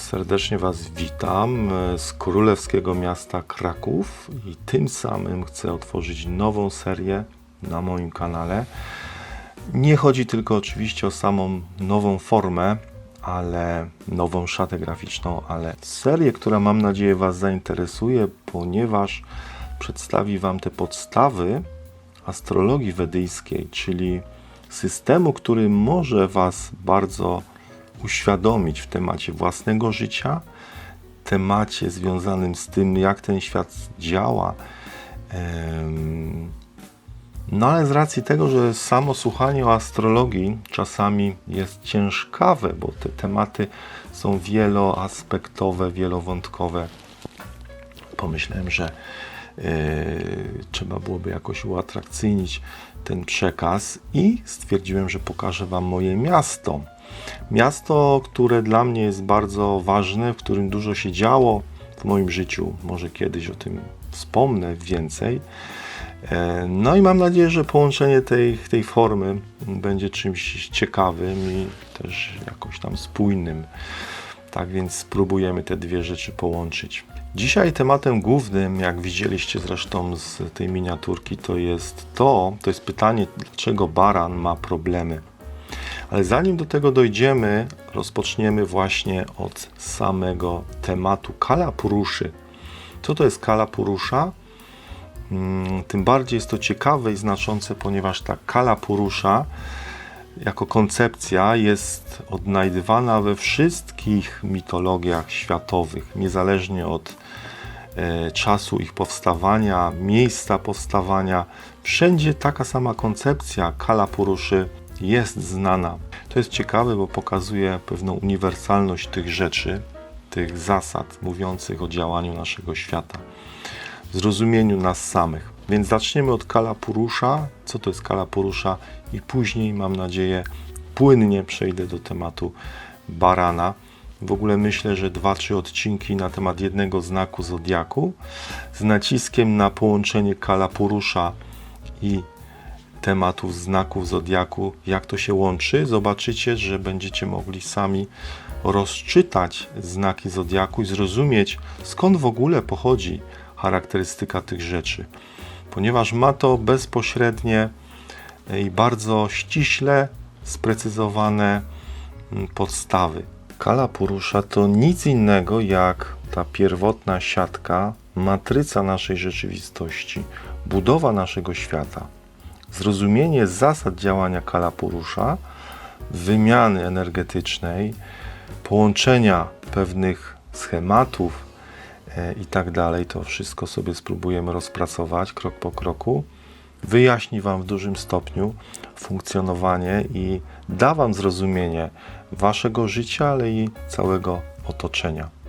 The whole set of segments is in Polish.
Serdecznie Was witam e, z królewskiego miasta Kraków i tym samym chcę otworzyć nową serię na moim kanale. Nie chodzi tylko oczywiście o samą nową formę, ale nową szatę graficzną, ale serię, która mam nadzieję Was zainteresuje, ponieważ przedstawi Wam te podstawy astrologii wedyjskiej, czyli systemu, który może Was bardzo uświadomić w temacie własnego życia, temacie związanym z tym, jak ten świat działa. No ale z racji tego, że samo słuchanie o astrologii czasami jest ciężkawe, bo te tematy są wieloaspektowe, wielowątkowe, pomyślałem, że e, trzeba byłoby jakoś uatrakcyjnić ten przekaz i stwierdziłem, że pokażę Wam moje miasto. Miasto, które dla mnie jest bardzo ważne, w którym dużo się działo w moim życiu. Może kiedyś o tym wspomnę więcej. E, No i mam nadzieję, że połączenie tej, tej formy będzie czymś ciekawym i też jakoś tam spójnym. Tak więc spróbujemy te dwie rzeczy połączyć. Dzisiaj tematem głównym, jak widzieliście zresztą z tej miniaturki, to jest to, to jest pytanie, dlaczego baran ma problemy. Ale zanim do tego dojdziemy, rozpoczniemy właśnie od samego tematu kala puruszy. Co to jest kala purusza? Mm, Tym bardziej jest to ciekawe i znaczące, ponieważ ta kala purusza jako koncepcja jest odnajdywana we wszystkich mitologiach światowych, niezależnie od e, czasu ich powstawania, miejsca powstawania. Wszędzie taka sama koncepcja kala puruszy jest znana. To jest ciekawe, bo pokazuje pewną uniwersalność tych rzeczy, tych zasad mówiących o działaniu naszego świata zrozumieniu nas samych. Więc zaczniemy od Kala Purusza. Co to jest Kala Purusza? I później, mam nadzieję, płynnie przejdę do tematu barana. W ogóle myślę, że dwa, trzy odcinki na temat jednego znaku zodiaku z naciskiem na połączenie Kala Purusza i tematów znaków zodiaku, jak to się łączy. Zobaczycie, że będziecie mogli sami rozczytać znaki zodiaku i zrozumieć, skąd w ogóle pochodzi charakterystyka tych rzeczy, ponieważ ma to bezpośrednie i bardzo ściśle sprecyzowane mm, podstawy. Kala Purusza to nic innego jak ta pierwotna siatka, matryca naszej rzeczywistości, budowa naszego świata. Zrozumienie zasad działania Kala Purusza, wymiany energetycznej, połączenia pewnych schematów, e, i tak dalej. To wszystko sobie spróbujemy rozpracować krok po kroku. Wyjaśni Wam w dużym stopniu funkcjonowanie i da Wam zrozumienie Waszego życia, ale i całego otoczenia.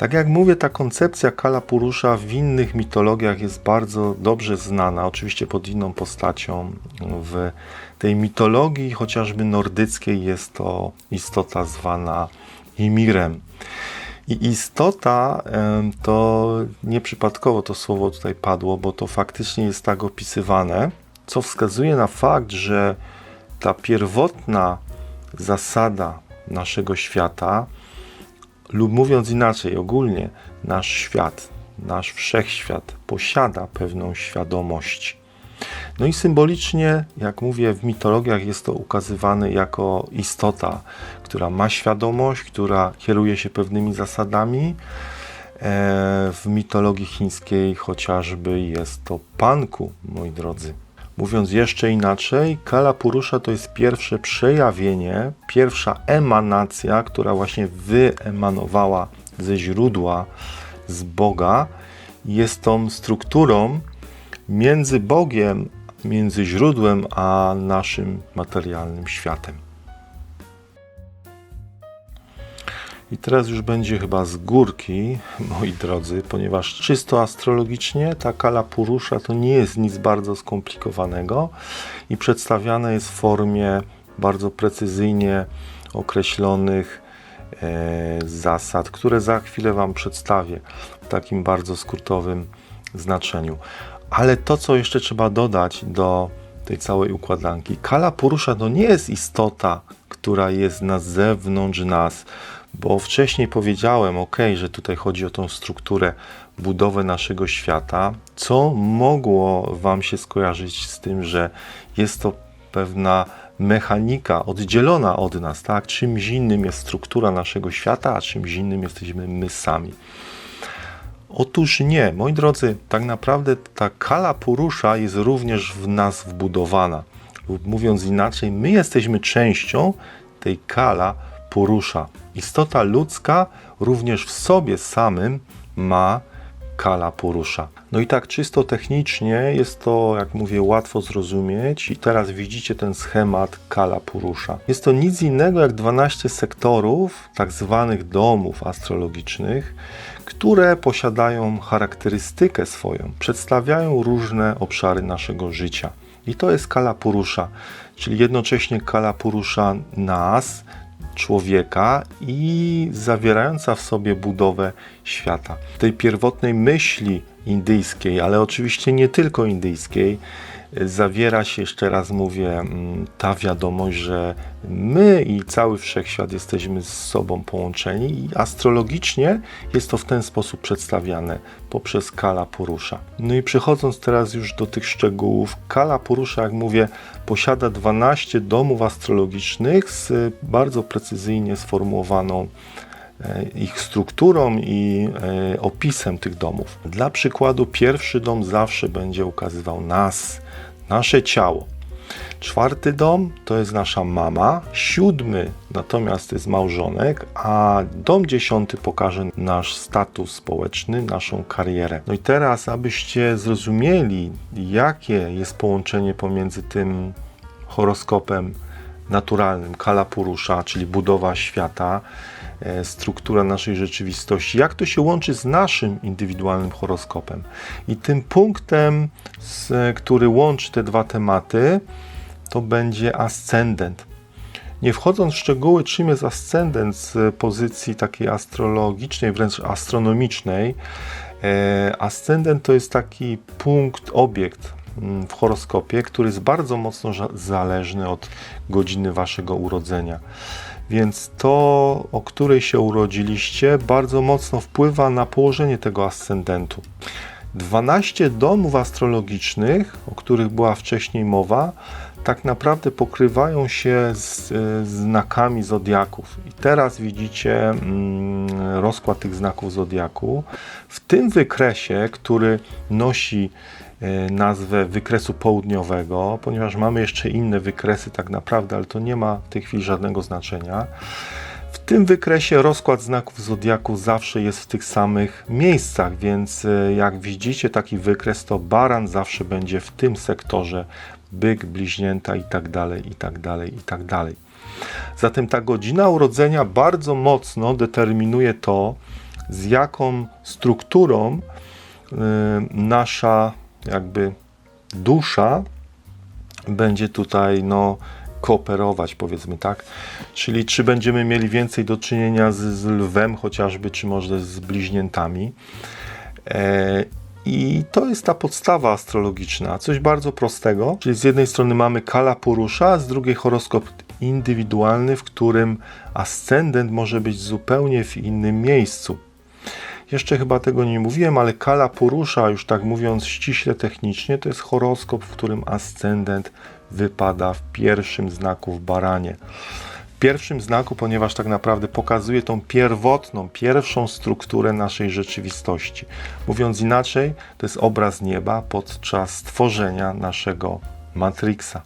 Tak jak mówię, ta koncepcja Kala Purusza w innych mitologiach jest bardzo dobrze znana, oczywiście pod inną postacią. W tej mitologii, chociażby nordyckiej, jest to istota zwana Imirem. I istota to nieprzypadkowo to słowo tutaj padło, bo to faktycznie jest tak opisywane, co wskazuje na fakt, że ta pierwotna zasada naszego świata, lub mówiąc inaczej, ogólnie nasz świat, nasz wszechświat posiada pewną świadomość. No i symbolicznie, jak mówię, w mitologiach jest to ukazywane jako istota, która ma świadomość, która kieruje się pewnymi zasadami. E, W mitologii chińskiej chociażby jest to Panku, moi drodzy. Mówiąc jeszcze inaczej, Kala Purusza to jest pierwsze przejawienie, pierwsza emanacja, która właśnie wyemanowała ze źródła, z Boga. Jest tą strukturą między Bogiem, między źródłem a naszym materialnym światem. I teraz już będzie chyba z górki, moi drodzy, ponieważ czysto astrologicznie ta kala Purusza to nie jest nic bardzo skomplikowanego i przedstawiane jest w formie bardzo precyzyjnie określonych e, zasad, które za chwilę Wam przedstawię w takim bardzo skrótowym znaczeniu. Ale to, co jeszcze trzeba dodać do tej całej układanki, Kala Purusza to nie jest istota, która jest na zewnątrz nas, bo wcześniej powiedziałem, ok, że tutaj chodzi o tą strukturę, budowę naszego świata, co mogło Wam się skojarzyć z tym, że jest to pewna mechanika oddzielona od nas, tak? Czymś innym jest struktura naszego świata, a czymś innym jesteśmy my sami. Otóż nie, moi drodzy, tak naprawdę ta kala Purusza jest również w nas wbudowana. Mówiąc inaczej, my jesteśmy częścią tej kala Purusza. Istota ludzka również w sobie samym ma kala Purusza. No i tak czysto technicznie jest to, jak mówię, łatwo zrozumieć i teraz widzicie ten schemat kala Purusza. Jest to nic innego jak 12 sektorów, tak zwanych domów astrologicznych, które posiadają charakterystykę swoją, przedstawiają różne obszary naszego życia. I to jest kala Purusza, czyli jednocześnie kala Purusza nas, człowieka i zawierająca w sobie budowę świata. Tej pierwotnej myśli indyjskiej, ale oczywiście nie tylko indyjskiej, zawiera się, jeszcze raz mówię, mm, ta wiadomość, że my i cały wszechświat jesteśmy z sobą połączeni i astrologicznie jest to w ten sposób przedstawiane poprzez Kala Purusza. No i przechodząc teraz już do tych szczegółów, Kala Purusza, jak mówię, posiada 12 domów astrologicznych z bardzo precyzyjnie sformułowaną ich strukturą i e, opisem tych domów. Dla przykładu, pierwszy dom zawsze będzie ukazywał nas, nasze ciało. Czwarty dom to jest nasza mama, siódmy natomiast jest małżonek, a dom dziesiąty pokaże nasz status społeczny, naszą karierę. No i teraz, abyście zrozumieli, jakie jest połączenie pomiędzy tym horoskopem naturalnym, kala Purusza, czyli budowa świata, e, struktura naszej rzeczywistości, jak to się łączy z naszym indywidualnym horoskopem. I tym punktem, który łączy te dwa tematy, to będzie ascendent. Nie wchodząc w szczegóły, czym jest ascendent z pozycji takiej astrologicznej, wręcz astronomicznej, e, ascendent to jest taki punkt, obiekt mm, w horoskopie, który jest bardzo mocno zależny od godziny waszego urodzenia. Więc to, o której się urodziliście, bardzo mocno wpływa na położenie tego ascendentu. 12 domów astrologicznych, o których była wcześniej mowa, tak naprawdę pokrywają się z e, znakami zodiaków. I teraz widzicie mm, rozkład tych znaków zodiaku. W tym wykresie, który nosi nazwę wykresu południowego, ponieważ mamy jeszcze inne wykresy tak naprawdę, ale to nie ma w tej chwili żadnego znaczenia. W tym wykresie rozkład znaków zodiaku zawsze jest w tych samych miejscach, więc e, jak widzicie taki wykres, to baran zawsze będzie w tym sektorze, byk, bliźnięta i tak dalej, i tak dalej, i tak dalej. Zatem ta godzina urodzenia bardzo mocno determinuje to, z jaką strukturą y, nasza jakby dusza będzie tutaj no, kooperować, powiedzmy tak. Czyli czy będziemy mieli więcej do czynienia z, z lwem chociażby, czy może z bliźniętami. E, I to jest ta podstawa astrologiczna, coś bardzo prostego. Czyli z jednej strony mamy Kala Purusza, a z drugiej horoskop indywidualny, w którym ascendent może być zupełnie w innym miejscu. Jeszcze chyba tego nie mówiłem, ale Kala Purusza, już tak mówiąc ściśle technicznie, to jest horoskop, w którym ascendent wypada w pierwszym znaku w baranie. W pierwszym znaku, ponieważ tak naprawdę pokazuje tą pierwotną, pierwszą strukturę naszej rzeczywistości. Mówiąc inaczej, to jest obraz nieba podczas stworzenia naszego Matrixa.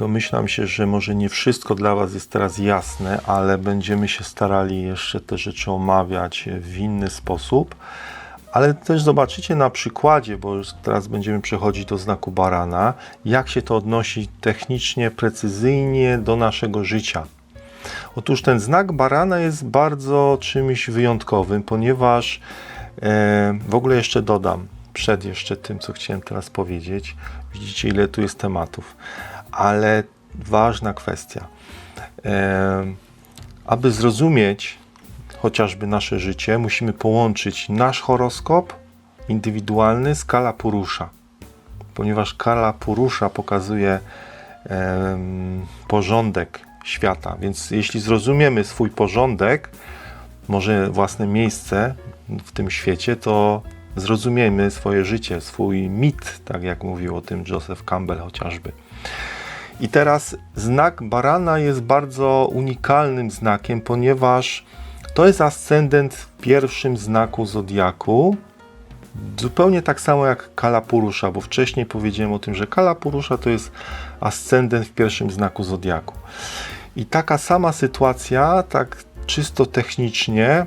Domyślam się, że może nie wszystko dla Was jest teraz jasne, ale będziemy się starali jeszcze te rzeczy omawiać w inny sposób. Ale też zobaczycie na przykładzie, bo już teraz będziemy przechodzić do znaku barana, jak się to odnosi technicznie, precyzyjnie do naszego życia. Otóż ten znak barana jest bardzo czymś wyjątkowym, ponieważ e, w ogóle jeszcze dodam, przed jeszcze tym, co chciałem teraz powiedzieć, widzicie ile tu jest tematów, ale ważna kwestia. Aby zrozumieć chociażby nasze życie, musimy połączyć nasz horoskop indywidualny z Kala Purusza, ponieważ Kala Purusza pokazuje porządek świata. Więc jeśli zrozumiemy swój porządek, może własne miejsce w tym świecie, to zrozumiemy swoje życie, swój mit, tak jak mówił o tym Joseph Campbell chociażby. I teraz znak barana jest bardzo unikalnym znakiem, ponieważ to jest ascendent w pierwszym znaku zodiaku. Zupełnie tak samo jak Kalapurusza, bo wcześniej powiedziałem o tym, że Kalapurusza to jest ascendent w pierwszym znaku zodiaku. I taka sama sytuacja, tak czysto technicznie,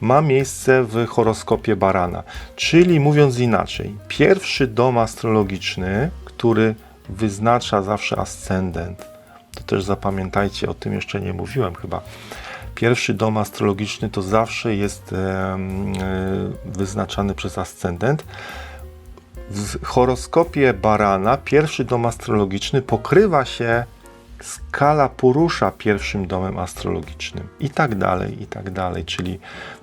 ma miejsce w horoskopie barana. Czyli mówiąc inaczej, pierwszy dom astrologiczny, który wyznacza zawsze ascendent, to też zapamiętajcie, o tym jeszcze nie mówiłem chyba. Pierwszy dom astrologiczny to zawsze jest e, wyznaczany przez ascendent. W horoskopie barana pierwszy dom astrologiczny pokrywa się skala Purusza pierwszym domem astrologicznym i tak dalej, i tak dalej, czyli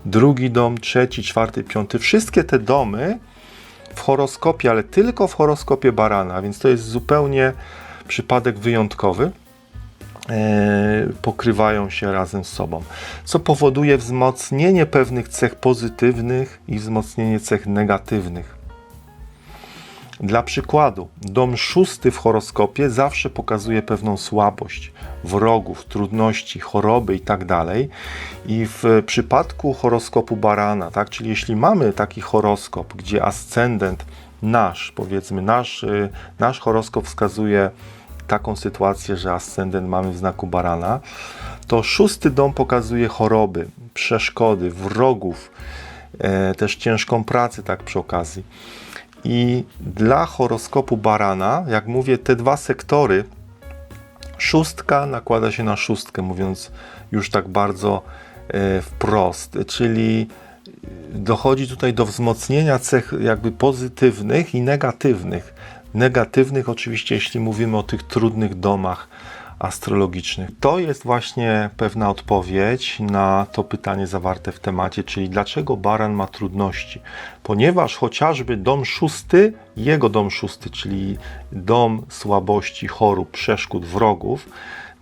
drugi dom, trzeci, czwarty, piąty, wszystkie te domy w horoskopie, ale tylko w horoskopie barana, więc to jest zupełnie przypadek wyjątkowy, e, pokrywają się razem z sobą, co powoduje wzmocnienie pewnych cech pozytywnych i wzmocnienie cech negatywnych. Dla przykładu, dom szósty w horoskopie zawsze pokazuje pewną słabość, wrogów, trudności, choroby itd. I w przypadku horoskopu barana, tak, czyli jeśli mamy taki horoskop, gdzie ascendent nasz, powiedzmy, nasz, y, nasz horoskop wskazuje taką sytuację, że ascendent mamy w znaku barana, to szósty dom pokazuje choroby, przeszkody, wrogów, e, też ciężką pracę, tak przy okazji. I dla horoskopu barana, jak mówię, te dwa sektory, szóstka nakłada się na szóstkę, mówiąc już tak bardzo e, wprost, czyli dochodzi tutaj do wzmocnienia cech jakby pozytywnych i negatywnych. Negatywnych oczywiście, jeśli mówimy o tych trudnych domach astrologicznych. To jest właśnie pewna odpowiedź na to pytanie zawarte w temacie, czyli dlaczego baran ma trudności? Ponieważ chociażby dom szósty, jego dom szósty, czyli dom słabości, chorób, przeszkód, wrogów,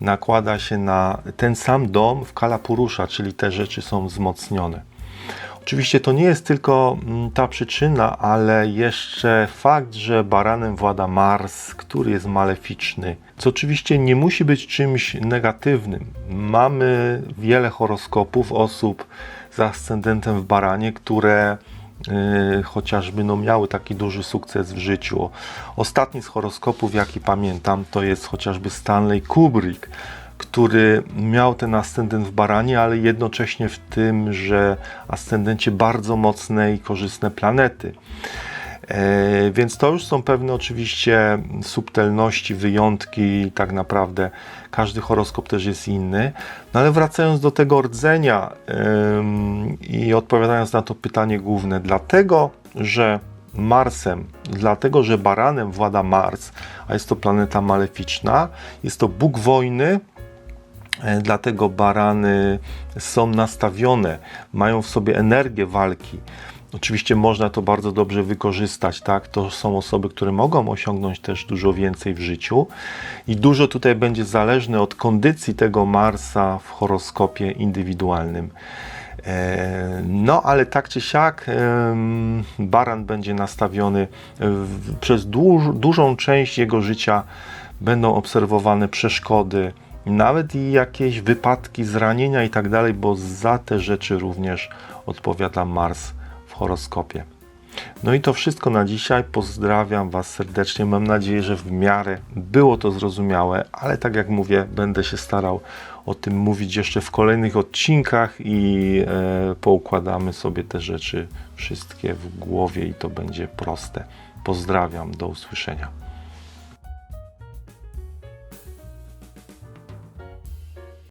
nakłada się na ten sam dom w Kalapurusza, czyli te rzeczy są wzmocnione. Oczywiście to nie jest tylko mm, ta przyczyna, ale jeszcze fakt, że baranem włada Mars, który jest maleficzny, co oczywiście nie musi być czymś negatywnym. Mamy wiele horoskopów osób z ascendentem w baranie, które yy, chociażby no, miały taki duży sukces w życiu. Ostatni z horoskopów, jaki pamiętam, to jest chociażby Stanley Kubrick, który miał ten ascendent w baranie, ale jednocześnie w tym, że ascendencie bardzo mocne i korzystne planety. E, więc to już są pewne oczywiście subtelności, wyjątki, tak naprawdę każdy horoskop też jest inny. No ale wracając do tego rdzenia i odpowiadając na to pytanie główne, dlatego, że Marsem, dlatego, że baranem włada Mars, a jest to planeta maleficzna, jest to Bóg wojny, dlatego barany są nastawione, mają w sobie energię walki. Oczywiście można to bardzo dobrze wykorzystać, tak? To są osoby, które mogą osiągnąć też dużo więcej w życiu i dużo tutaj będzie zależne od kondycji tego Marsa w horoskopie indywidualnym. E, No, ale tak czy siak, baran będzie nastawiony przez duż, dużą część jego życia, będą obserwowane przeszkody, nawet i jakieś wypadki, zranienia i tak dalej, bo za te rzeczy również odpowiada Mars w horoskopie. No i to wszystko na dzisiaj. Pozdrawiam Was serdecznie. Mam nadzieję, że w miarę było to zrozumiałe, ale tak jak mówię, będę się starał o tym mówić jeszcze w kolejnych odcinkach i e, poukładamy sobie te rzeczy wszystkie w głowie i to będzie proste. Pozdrawiam, do usłyszenia.